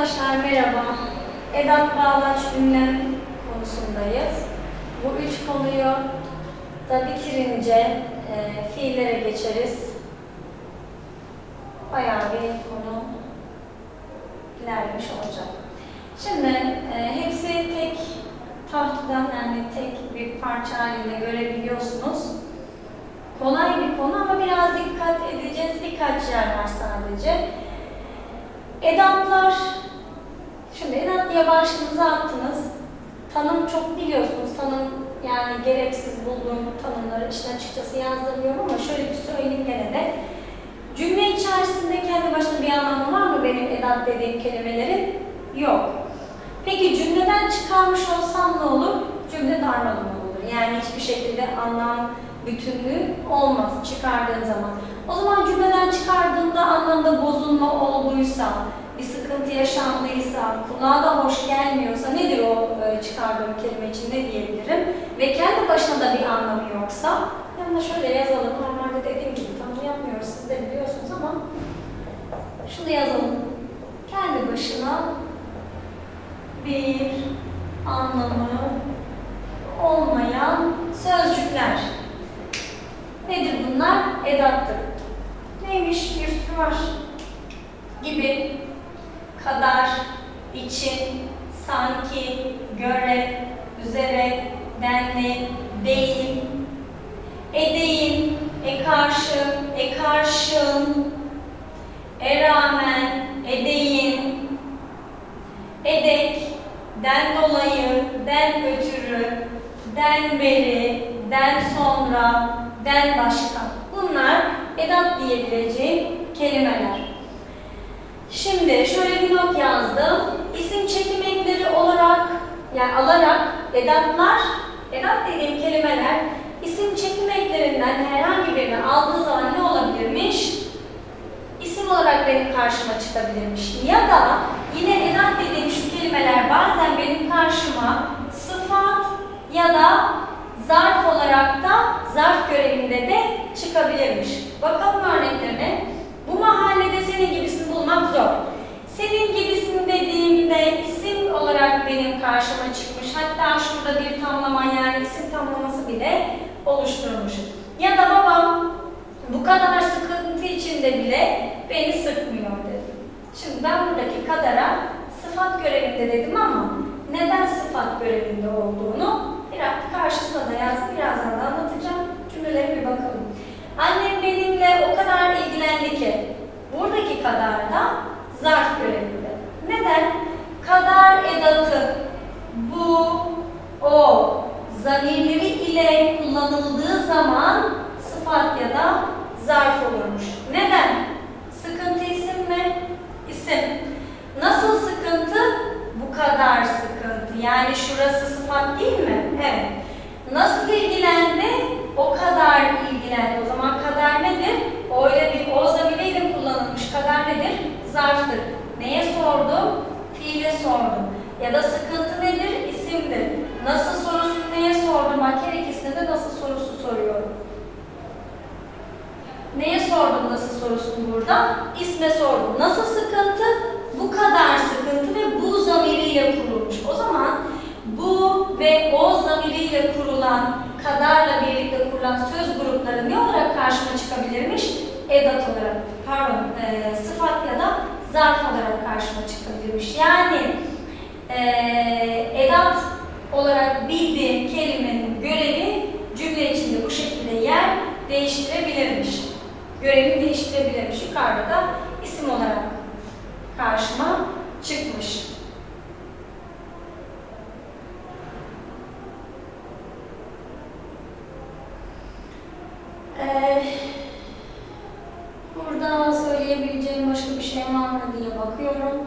Arkadaşlar merhaba. Edat bağlaç ünlem konusundayız. Bu üç konuyu da bitirince e, fiillere geçeriz. Bayağı bir konu ilerlemiş olacak. Şimdi e, hepsi tek tahtadan yani tek bir parça halinde görebiliyorsunuz. Kolay bir konu ama biraz dikkat edeceğiz. Birkaç yer var sadece. Edatlar, şimdi edat diye başlığınıza attınız. Tanım çok biliyorsunuz. Tanım yani gereksiz bulduğum tanımları için açıkçası yazdırmıyorum ama şöyle bir söyleyeyim gene de. Cümle içerisinde kendi başına bir anlamı var mı benim edat dediğim kelimelerin? Yok. Peki cümleden çıkarmış olsam ne olur? Cümle darmadağın olur. Yani hiçbir şekilde anlam bütünlüğü olmaz çıkardığın zaman. O zaman cümleden çıkardığında anlamda bozulma olduysa, sıkıntı yaşandıysa, kulağa da hoş gelmiyorsa nedir o e, çıkardığım kelime için ne diyebilirim? Ve kendi başına da bir anlamı yoksa, yanına şöyle yazalım. Normalde dediğim gibi tanım yapmıyoruz, siz de biliyorsunuz ama şunu yazalım. Kendi başına bir anlamı olmayan sözcükler. Nedir bunlar? Edattır. Neymiş? Bir sürü var. Gibi, kadar, için, sanki, göre, üzere, denli, değil, edeyim, e karşı, e karşın, e rağmen, edeyim, edek, den dolayı, den ötürü, den beri, den sonra, den başka. Bunlar edat diyebileceğim kelimeler. Şimdi şöyle bir not yazdım. İsim çekim ekleri olarak yani alarak edatlar, edat dediğim kelimeler isim çekim eklerinden herhangi birini aldığı zaman ne olabilirmiş? İsim olarak benim karşıma çıkabilirmiş. Ya da yine edat dediğim şu kelimeler bazen benim karşıma sıfat ya da zarf olarak da zarf görevinde de çıkabilirmiş. Bakalım örneklerine. Bu mahallede senin gibisini bulmak zor. Senin gibisin dediğimde isim olarak benim karşıma çıkmış. Hatta şurada bir tamlama yani isim tamlaması bile oluşturmuş. Ya da babam bu kadar sıkıntı içinde bile beni sıkmıyor dedi. Şimdi ben buradaki kadara sıfat görevinde dedim ama neden sıfat görevinde olduğunu biraz karşısına da yazdım. Birazdan da anlatacağım. Cümlelere bir bakalım. Annem benimle o kadar ilgilendi ki buradaki kadar da zarf görevinde. Neden? Kadar edatı bu, o zamirleri ile kullanıldığı zaman sıfat ya da zarf olurmuş. Neden? Sıkıntı isim mi? İsim. Nasıl sıkıntı? Bu kadar sıkıntı. Yani şurası sıfat değil mi? Evet. Nasıl ilgilendi? O kadar ilgilendi. O zaman kadar nedir? O ile bir o zamiriyle kullanılmış kadar nedir? Zarftır. Neye sordum? Fiile sordum. Ya da sıkıntı nedir? İsimdir. Nasıl sorusunu neye sordum? Bak her ikisine de nasıl sorusu soruyorum. Neye sordum nasıl sorusunu burada? İsme sordum. Nasıl sıkıntı? Bu kadar sıkıntı ve bu zamiriyle kurulmuş. O zaman bu ve o zamiriyle kurulan, kadarla birlikte kurulan söz grupları ne olarak karşıma çıkabilirmiş? Edat olarak, pardon, e, sıfat ya da zarf olarak karşıma çıkabilirmiş. Yani e, edat olarak bildiğim kelimenin görevi cümle içinde bu şekilde yer değiştirebilirmiş. Görevini değiştirebilirmiş. Yukarıda da isim olarak karşıma çıkmış. Burada söyleyebileceğim başka bir şey var mı diye bakıyorum.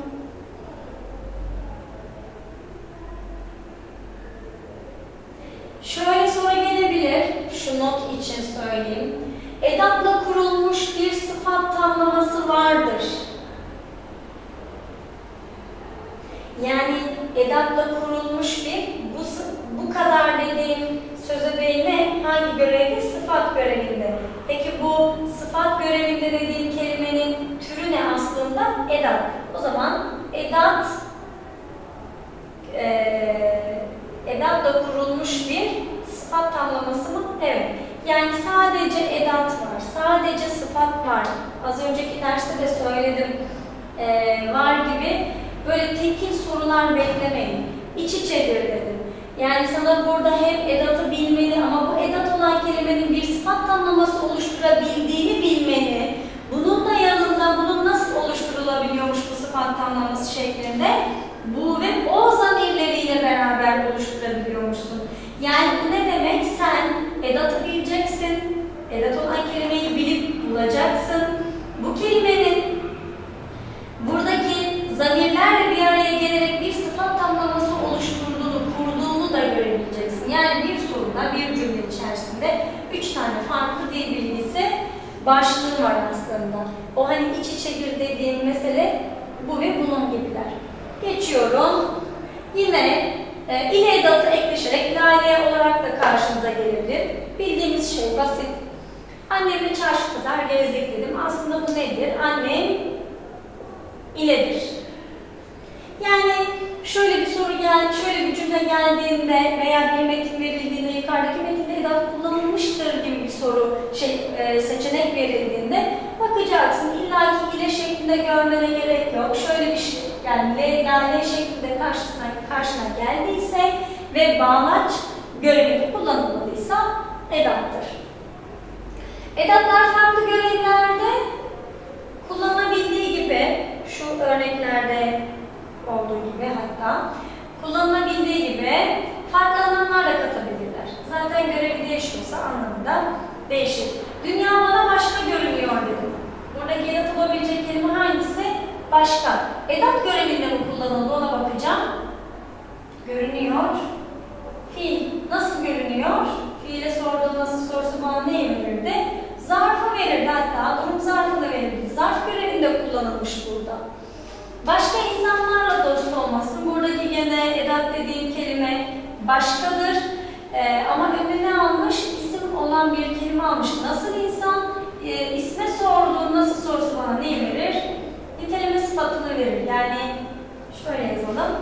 Şöyle soru gelebilir, şu not için söyleyeyim. Edatla kurulmuş bir sıfat tamlaması vardır. Yani edatla kurulmuş bir, bu, sı- bu kadar dediğim söze ne? Hangi görevde? Sıfat görevinde. Peki bu sıfat görevinde dediğim kelimenin türü ne aslında? Edat. O zaman e, edat eee edatla kurulmuş bir sıfat tamlaması mı? Evet. Yani sadece edat var, sadece sıfat var. Az önceki derste de söyledim. Eee, var gibi böyle tekil sorular beklemeyin. İç içedir dedim. Yani sana burada hem edatı bilmeni ama bu edat olan kelimenin bir sıfat tamlaması oluşturabildiğini bilmeni, bunun da yanında bunun nasıl oluşturulabiliyormuş bu sıfat tamlaması şeklinde bu ve zamirleriyle beraber oluşturabiliyormuşsun. Yani bu ne demek? Sen edatı bileceksin, edat olan kelimeyi bilip bulacaksın. Bu kelimenin buradaki zamirlerle bir araya gelerek bir sıfat tamlaması oluşturduğunu, kurduğunu da görebileceksin. Yani bir soruda, bir cümle içerisinde üç tane farklı dil bilgisi başlığı var aslında. O hani iç içedir dediğim mesele bu ve bunun gibiler. Geçiyorum. Yine e, ile edatı ekleşerek lale olarak da karşımıza gelebilir. Bildiğimiz şey basit. Annemle çarşı pazar gezdik dedim. Aslında bu nedir? Annem iledir. Yani şöyle bir soru gel, şöyle bir cümle geldiğinde veya bir metin verildiğinde yukarıdaki metinde edat kullanılmıştır gibi bir soru şey e, seçenek verildiğinde bakacaksın illa ki ile şeklinde görmene gerek yok. Şöyle bir şey yani L, L şeklinde karşısına karşına geldiyse ve bağlaç görevinde kullanılmadıysa edattır. Edatlar farklı görevlerde kullanılabildiği gibi şu örneklerde olduğu gibi hatta kullanılabildiği gibi farklı anlamlar da katabilirler. Zaten görevi değişiyorsa anlamı da değişir. Dünya bana başka görünüyor dedim. Buradaki edat olabilecek kelime hangisi? Başka. Edat görevinde mi kullanıldı ona bakacağım. Görünüyor. Fiil nasıl görünüyor? Fiile sorduğu nasıl sorusu bana neyi verirdi? Zarfı verirdi hatta. Durum zarfını verirdi. Zarf görevinde kullanılmış burada. Başka insanlarla dost olmasın. Buradaki gene edat dediğim kelime başkadır. Ee, ama önüne almış isim olan bir kelime almış. Nasıl insan? Ee, isme sorduğu nasıl sorusu bana neyi verir? Niteleme sıfatını verir. Yani şöyle yazalım.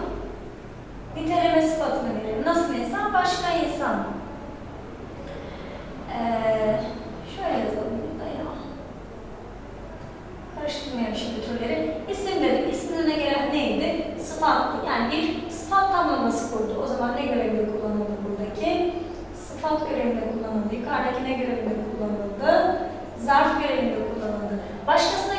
Niteleme sıfatını verir. Nasıl insan? Başka insan. Ee, şöyle yazalım burada ya. Karıştırmayalım şimdi türleri. İsim dedik. İsmin önüne gelen neydi? Sıfattı. Yani bir sıfat tamlaması kurdu. O zaman ne görevinde kullanıldı buradaki? Sıfat görevinde kullanıldı. Yukarıdaki ne görevinde kullanıldı? Zarf görevinde kullanıldı. Güvenecek,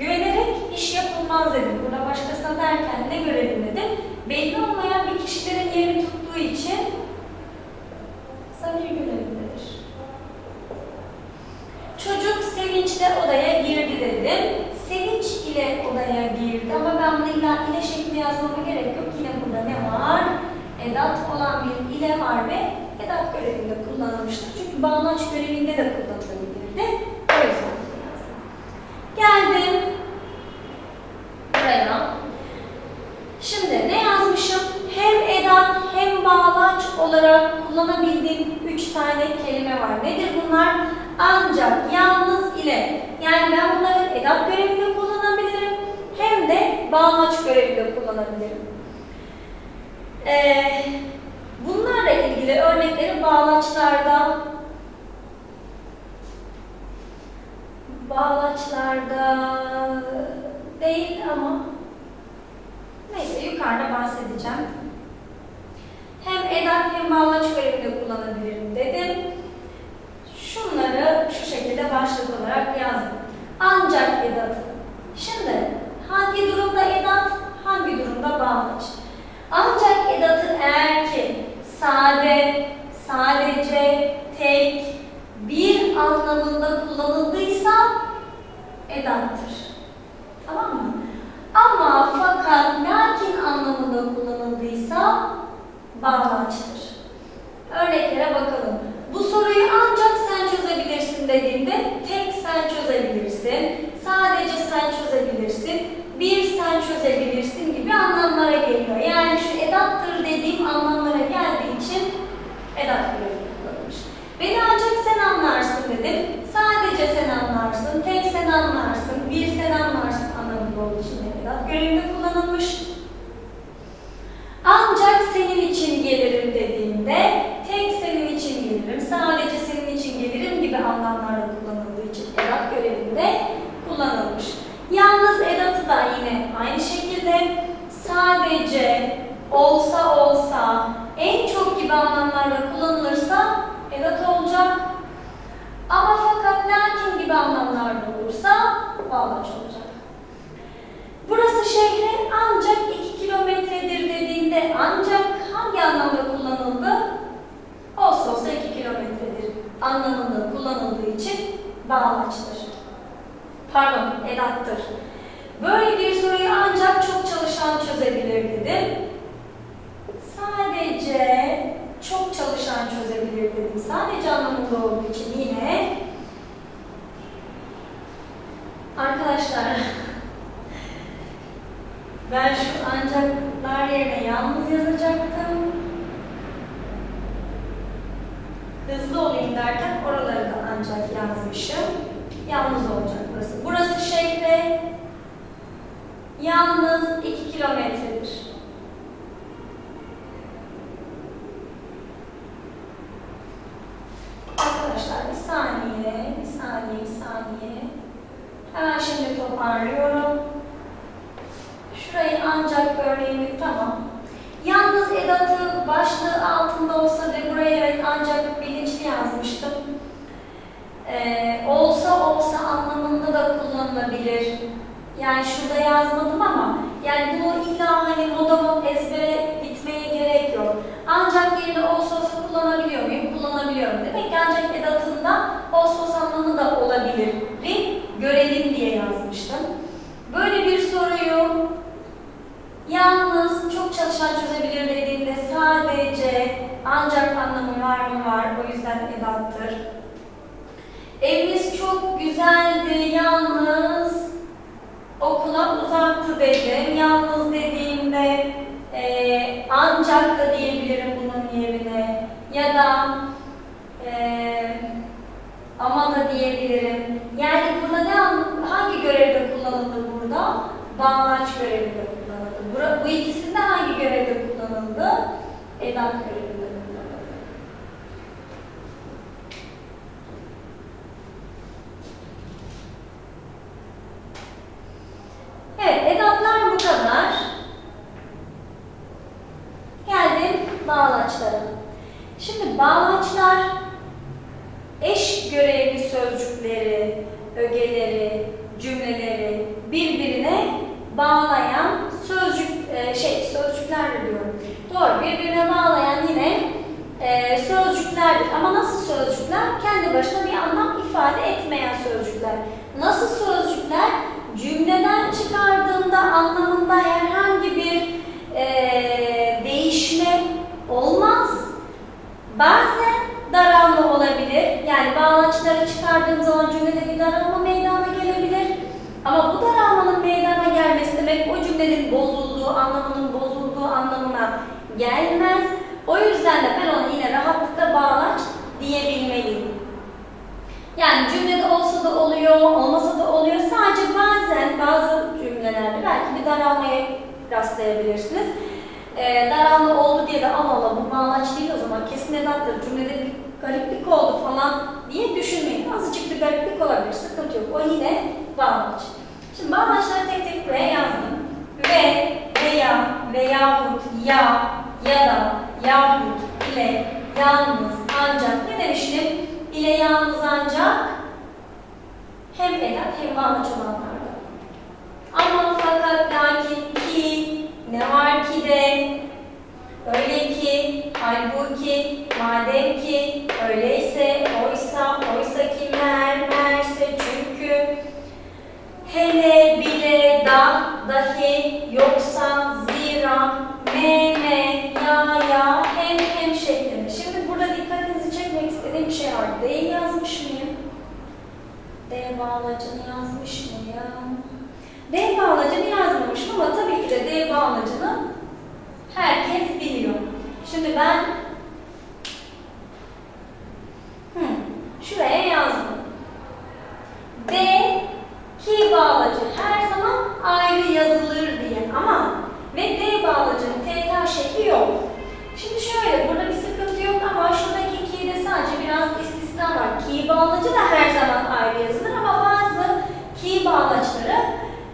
güvenerek iş yapılmaz dedim. Burada başkasına derken ne görevindedir? Belli olmayan bir kişilerin yerini tuttuğu için zamir görevindedir. Çocuk sevinçle odaya girdi dedim. Sevinç ile odaya girdi ama ben bunu illa ile şeklinde yazmama gerek yok. Yine burada ne var? Edat olan bir ile var ve edat görevinde kullanılmıştır. Çünkü bağlaç görevinde de kullanılabilirdi. O. Geldim buraya. Şimdi ne yazmışım? Hem edat hem bağlaç olarak kullanabildiğim üç tane kelime var. Nedir bunlar? Ancak, yalnız ile. Yani ben bunları edat görevinde kullanabilirim. Hem de bağlaç görevinde kullanabilirim. Ee, bunlarla ilgili örnekleri bağlaçlarda bağlaçlarda değil ama neyse yukarıda bahsedeceğim. Hem edat hem bağlaç görevinde kullanabilirim dedim. Şunları şu şekilde başlık olarak yazdım. Ancak edatı. Şimdi hangi durumda edat, hangi durumda bağlaç? Ancak edatı eğer ki sade, sadece, tek, bir anlamında kullanıldıysa edattır. Tamam mı? Ama fakat lakin anlamında kullanıldıysa bağlaçtır. Örneklere bakalım. Bu soruyu ancak sen çözebilirsin dediğimde tek sen çözebilirsin, sadece sen çözebilirsin, bir sen çözebilirsin gibi anlamlara geliyor. Yani şu edattır dediğim anlamlara geldiği için edat kullanılmış. Beni ancak sen anlarsın dedim. Sadece sen anlarsın, tek sen anlarsın, bir sen anlarsın anlamında olduğu için edat görevinde kullanılmış. Ancak senin için gelirim dediğinde tek senin için gelirim, sadece senin için gelirim gibi anlamlarda kullanıldığı için edat görevinde kullanılmış. Yalnız edatı da yine aynı şekilde sadece, olsa olsa, en çok gibi anlamlarda kullanılırsa edat olacak. Ama fakat lakin gibi anlamlarda olursa bağlaç olacak. Burası şehre ancak 2 kilometredir dediğinde ancak hangi anlamda kullanıldı? Olsa olsa 2 kilometredir anlamında kullanıldığı için bağlaçtır. Pardon, edattır. Böyle bir soruyu ancak çok çalışan çözebilir dedim. Sadece çok çalışan çözebilir dedim. Sadece anlamında olduğu için yine arkadaşlar ben şu ancaklar yerine yalnız yazacaktım. Hızlı olayım derken oraları da ancak yazmışım. Yalnız olacak burası. Burası şehre yalnız 2 kilometredir. Arkadaşlar bir saniye, bir saniye, bir saniye. Hemen şimdi toparlıyorum. Şurayı ancak örneğimi tamam. Yalnız edatı başlığı altında olsa ve buraya evet ancak bilinçli yazmıştım. Ee, olsa olsa anlamında da kullanılabilir. Yani şurada yazmadım ama yani bunu illa hani moda ezbere gitmeye gerek yok. Ancak yerine olsa kullanabiliyor muyum? Kullanabiliyorum. Demek ki ancak edatında olsa anlamı da olabilir. Görelim diye yazmıştım. Böyle bir soruyu yalnız çok çalışan çözebilir dediğimde sadece ancak anlamı var mı var. O yüzden edattır. Evimiz çok güzeldi yalnız okula uzaktı dedim. Yalnız dediğimde e, ancak da diyebilirim bunun yerine. Ya da e, ama da diyebilirim. Yani burada ne an- hangi görevde kullanıldı burada? Bağlaç görevinde kullanıldı. Bura, bu ikisinde hangi görevde kullanıldı? Edat görevinde kullanıldı. Evet, edatlar bu kadar. Geldim bağlaçlara. Şimdi bağlaçlar eş görevli sözcükleri, ögeleri, cümleleri birbirine bağlayan sözcük e, şey sözcükler diyorum. Doğru, birbirine bağlayan yine e, sözcüklerdir. Ama nasıl sözcükler? Kendi başına bir anlam ifade etmeyen sözcükler. Nasıl sözcükler? Cümleden çıkardığında anlamında herhangi bir e, değişme olmaz. Bazen daralma olabilir. Yani bağlaçları çıkardığım zaman cümlede bir daralma meydana gelebilir. Ama bu daralmanın meydana gelmesi demek o cümlenin bozulduğu, anlamının bozulduğu anlamına gelmez. O yüzden de ben ona yine rahatlıkla bağlaç diyebilmeliyim. Yani cümlede olsa da oluyor, olmasa da oluyor. Sadece bazen bazı cümlelerde belki bir daralmaya rastlayabilirsiniz. Ee, daralma oldu diye de Allah Allah bu bağlaç değil o zaman kesin edattır. Cümlede bir gariplik oldu falan diye düşünmeyin. Azıcık bir gariplik olabilir, sıkıntı yok. O yine bağlaç. Şimdi bağlaçları tek tek buraya yazdım. Ve, veya, veyahut, ya, ya da, yahut, ile, yalnız, ancak. Ne demiştim? ile yalnız ancak hem edat hem bağlaç olanlarda. Ama fakat lakin ki ne var ki de öyle ki halbuki madem ki öyleyse oysa oysa ki mer merse çünkü hele bile da dahi yoksa zira me me ya ya hem hem şeklinde. Şimdi burada dikkatinizi çekmek istediğim bir şey var. Mıyım? D bağlacını yazmış mıyım? D bağlacını yazmamışım ama tabii ki de D bağlacını herkes biliyor. Şimdi ben hı, şuraya ayrı yazılır ama bazı ki bağlaçları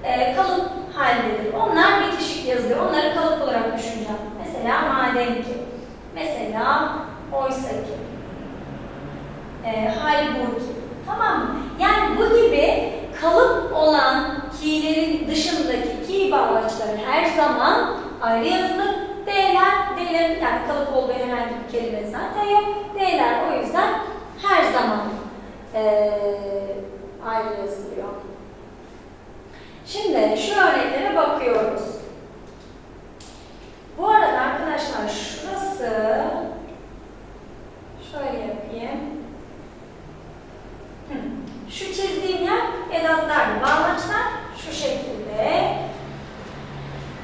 e, kalıp haldedir. Onlar bitişik yazılır. Onları kalıp olarak düşüneceğim. Mesela madem ki, mesela oysa ki, e, halbuki. Tamam mı? Yani bu gibi kalıp olan ki'lerin dışındaki ki bağlaçları her zaman ayrı yazılır. D'ler, D'lerin yani kalıp olduğu herhangi bir kelime zaten yok. D'ler o yüzden her zaman eee ayrı yazılıyor. Şimdi şu örneklere bakıyoruz. Bu arada arkadaşlar şurası şöyle yapayım. Şu çizdiğim yer edatlar, bağlaçlar şu şekilde.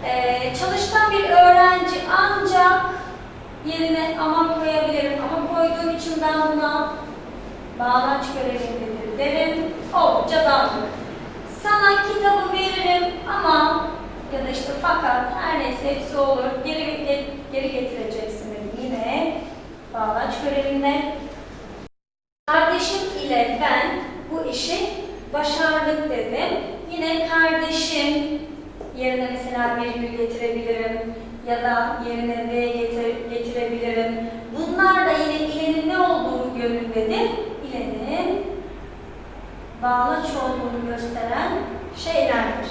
Ee, çalışkan bir öğrenci ancak yerine ama koyabilirim. Ama koyduğum için ben buna bağlaç görevindedir derim. Oldukça dağınık. Sana kitabı veririm ama ya da işte fakat her neyse hepsi olur. Geri, geri, getireceksin dedim. Yine bağlaç görevinde. Kardeşim ile ben bu işi başardık dedim. Yine kardeşim yerine mesela virgül getirebilirim ya da yerine V getir, getirebilirim. Bunlar da yine ilenin ne olduğu yönündedir. Bağlaç olduğunu gösteren şeylerdir.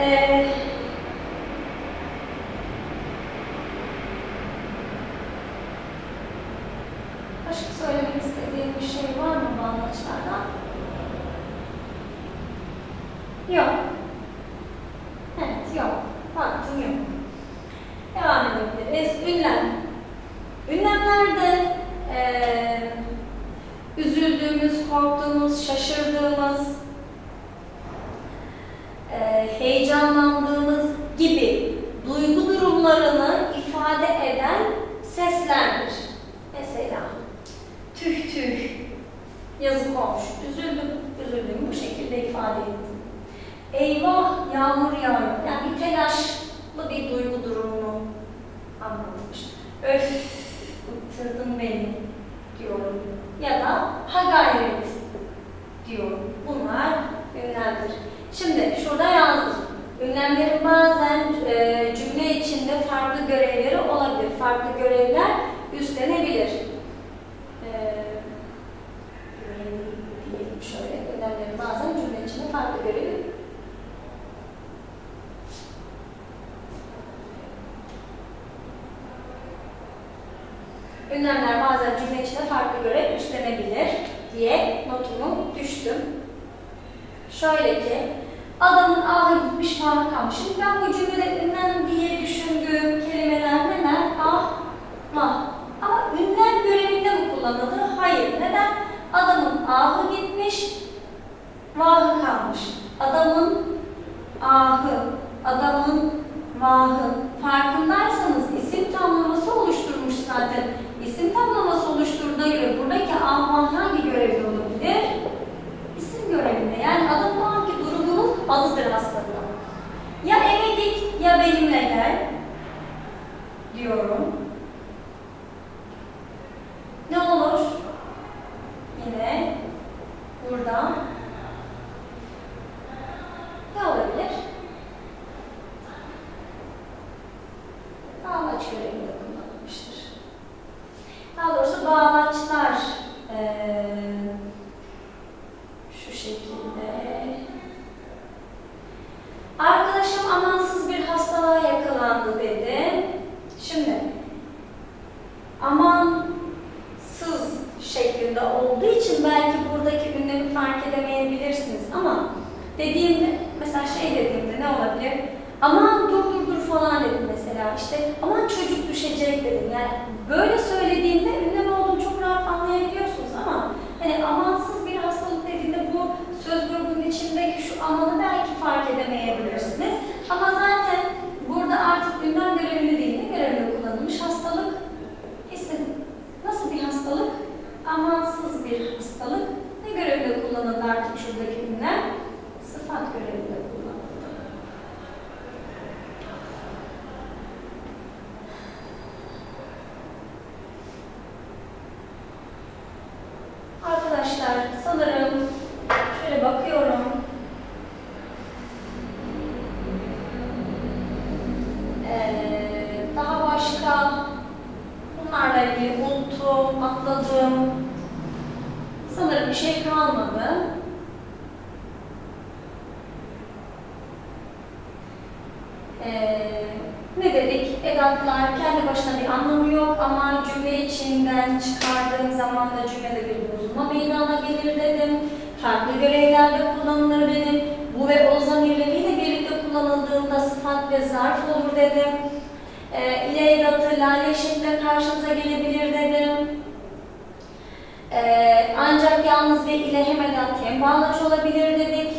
Ee, başka söylemek istediğim bir şey var mı bağlaçlardan? Yok. Evet, yok. Baktım yok. Devam edebiliriz. Ünlem. Ünlemlerde eee üzüldüğümüz, korktuğumuz, şaşırdığımız, eee, heyecanlandığımız gibi duygu durumlarını ifade eden seslerdir. Mesela tüh tüh, yazık olmuş, üzüldüm, üzüldüm bu şekilde ifade ettim. Eyvah yağmur yağıyor. Yani bir telaşlı bir duygu durumunu anlatmış. Öf bıktırdın beni diyorum. Ya da ha gayret diyorum. Bunlar ünlemdir. Şimdi şurada yazdım. Ünlemlerin bazen e, cümle içinde farklı görevleri olabilir. Farklı görevler üstlenebilir. E, diyelim şöyle. Ünlemlerin bazen cümle içinde farklı görevi Ünlemler bazen cümle içinde farklı görev üstlenebilir diye notumu düştüm. Şöyle ki, adamın ahı gitmiş mahı kalmış. Şimdi ben bu cümlede ünlem diye düşündüğüm kelimeler neler? Ah, mah. Ama ünlem görevinde mi kullanılır? Hayır. Neden? Adamın ahı gitmiş, vahı kalmış. Adamın ahı, adamın vahı. Farkındaysanız isim tamlaması oluşturmuş zaten. İsim tamlaması oluşturduğuna göre buradaki ah hangi görevde olabilir? İsim görevinde. Yani adamın o anki durumunun adıdır aslında. Ya eve git ya benimle gel diyorum. Ne olur? Yine burada ne olabilir? Görevinde kullanılmıştır. Daha doğrusu bağlaçlar eee, şu şekilde. Arkadaşım amansız bir hastalığa yakalandı dedi. Şimdi amansız şeklinde olduğu için belki buradaki ünlemi fark edemeyebilirsiniz ama dediğimde mesela şey dediğimde ne olabilir? Aman dur dur dur falan dedim mesela işte aman çocuk düşecek dedim yani böyle söylediğimde ünlem olduğunu çok rahat anlayabiliyorsunuz ama hani amansız bir hastalık dediğinde bu söz grubunun içindeki şu amanı belki fark edemeyebilirsiniz ama zaten burada artık ünlem görevli değil ne görevli kullanılmış hastalık hissedin nasıl bir hastalık amansız bir hastalık ne görevle kullanıldı artık şuradaki ünlem sıfat görevinde kullanıldı. Arkadaşlar sanırım şöyle bakıyorum. bunlarla ilgili unuttum, atladım. Sanırım bir şey kalmadı. Ee, ne dedik? Edatlar kendi başına bir anlamı yok ama cümle içinden çıkardığım zaman da cümlede bir bozulma meydana gelir dedim. Farklı görevlerde kullanılır dedim. Bu ve o zamirleriyle birlikte kullanıldığında sıfat ve zarf olur dedim. Ee, ile edatı lale şeklinde karşımıza gelebilir dedim. Ee, ancak yalnız ve ile hem edat hem bağlaç olabilir dedik.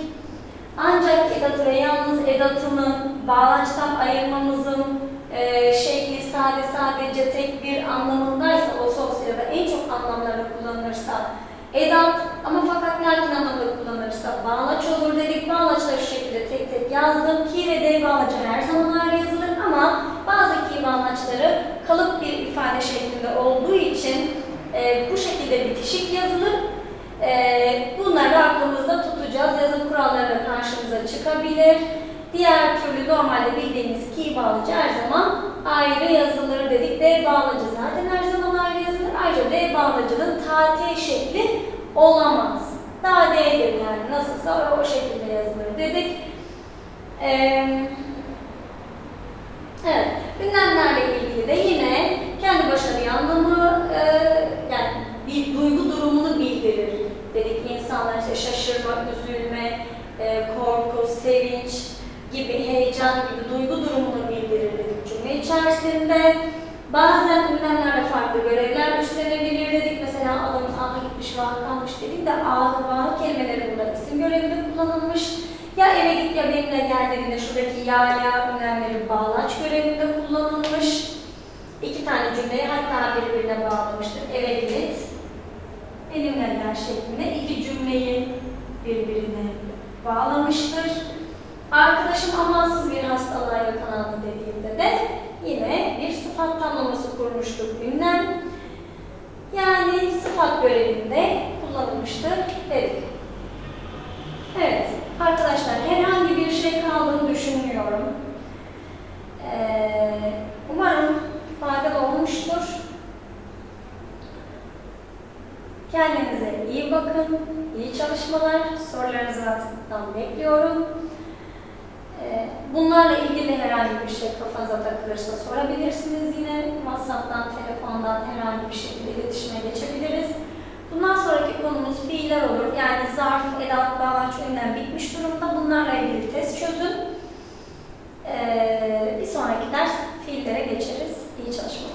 Ancak edatı ve yalnız edatını bağlaçtan ayırmamızın e, şekli sade sadece tek bir anlamındaysa o sosyalde en çok anlamlarını kullanırsa edat ama fakat lakin anlamda kullanırsa bağlaç olur dedik. Bağlaçları şekilde tek tek yazdım. Ki ve de bağlacı her zaman ayrı yazılır ama bazı ki bağlaçları kalıp bir ifade şeklinde olduğu için e, bu şekilde bitişik yazılır. Ee, bunları aklımızda tutacağız. Yazım kuralları da karşımıza çıkabilir. Diğer türlü normalde bildiğimiz ki bağlacı her zaman ayrı yazılır dedik. D bağlacı zaten her zaman ayrı yazılır. Ayrıca D bağlacının tat şekli olamaz. Daha D'dir yani nasılsa o şekilde yazılır dedik. Ee, evet, ünlemlerle ilgili de yine kendi başına bir anlamı, e, yani bir duygu durumunu bildirir dedik. İnsanlar işte şaşırma, üzülme, e, korku, sevinç gibi, heyecan gibi duygu durumunu bildirir dedik cümle içerisinde. Bazen ünlemlerde farklı görevler üstlenebilir dedik. Mesela adamın ahı gitmiş, vahı kalmış dedik de ahı, vahı kelimeleri burada isim görevinde kullanılmış. Ya eve git ya benimle gel dediğinde şuradaki ya ya ünlemleri bağlaç görevinde kullanılmış. İki tane cümleyi hatta birbirine bağlamıştır. Eve git, benimle gel şeklinde iki cümleyi birbirine bağlamıştır. Arkadaşım amansız bir hastalığa yakalandı dediğimde de yine bir sıfat tamlaması kurmuştuk ünlem. Yani sıfat görevinde kullanılmıştır dedik. Evet, arkadaşlar herhangi bir şey kaldığını düşünmüyorum. Ee, umarım faydalı olmuştur. Kendinize iyi bakın, iyi çalışmalar, sorularınızı WhatsApp'tan bekliyorum. Bunlarla ilgili herhangi bir şey kafanıza takılırsa sorabilirsiniz yine. WhatsApp'tan, telefondan herhangi bir şekilde iletişime geçebiliriz. Bundan sonraki konumuz fiiller olur. Yani zarf, edat, bağlaç, önden bitmiş durumda. Bunlarla ilgili test çözün. Ee, bir sonraki ders fiillere geçeriz. İyi çalışmalar.